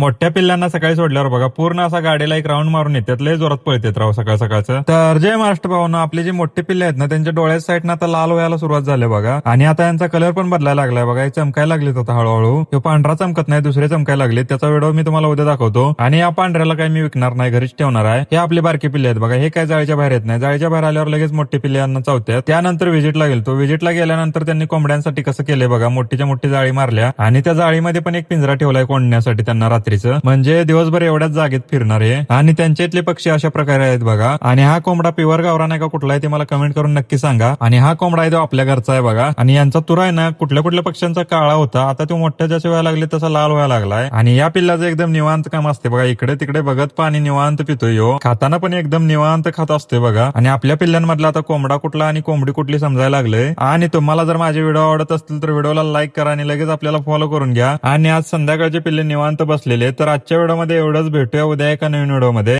मोठ्या पिल्लांना सकाळी सोडल्यावर बघा पूर्ण असा गाडीला एक राऊंड मारून येतात लय जोरात पळतात राव सकाळ सकाळचं. तर जय महाराष्ट्र भावना आपले जे मोठे पिल्ले आहेत ना त्यांच्या डोळ्याच्या साईडनं आता लाल व्हायला सुरुवात झाली बघा. आणि आता यांचा कलर पण बदलायला लागलाय बघा हे चमकायला लागलेत आता हळूहळू. तो पांढरा चमकत नाही दुसरे चमकायला लागले त्याचा व्हिडिओ मी तुम्हाला उद्या दाखवतो. आणि या पांढऱ्याला काही मी विकणार नाही घरीच ठेवणार आहे. हे आपले बारके पिल्ले आहेत बघा हे काय जाळीच्या बाहेर येत नाही. जाळीच्या बाहेर आल्यावर लगेच मोठे पिल्ले यांना चावतात. त्यानंतर व्हिजिटला गेलो व्हिजिटला गेल्यानंतर त्यांनी कोंबड्यांसाठी कसं केलंय बघा मोठीच्या मोठी जाळी मारल्या. आणि त्या जाळीमध्ये पण एक पिंजरा ठेवलाय कोंडण्यासाठी त्यांना रात्री. रात्रीचं. म्हणजे दिवसभर एवढ्याच जागेत फिरणार. आहे आणि त्यांच्या इथले पक्षी अशा प्रकारे आहेत बघा. आणि हा कोंबडा पिवर गावरा नाही का कुठला आहे ते मला कमेंट करून नक्की सांगा. आणि हा कोंबडा आहे तो आपल्या घरचा आहे बघा. आणि यांचा तुरा आहे ना कुठल्या कुठल्या पक्ष्यांचा काळा होता आता तो मोठ्या जसे व्हायला लागले तसा लाल व्हायला लागलाय. आणि या पिल्लाचं एकदम निवांत काम असते बघा. इकडे तिकडे बघत पाणी निवांत पितोय यो खाताना पण एकदम निवांत खात असते बघा. आणि आपल्या पिल्लांमधला आता कोंबडा कुठला आणि कोंबडी कुठली समजायला लागले. आणि तुम्हाला जर माझे व्हिडिओ आवडत असतील तर व्हिडिओला लाईक करा आणि लगेच आपल्याला फॉलो करून घ्या. आणि आज संध्याकाळचे पिल्ले निवांत बसलेले तर आजच्या व्हिडिओमध्ये एवढंच. भेटूया उद्या एका नवीन व्हिडिओमध्ये.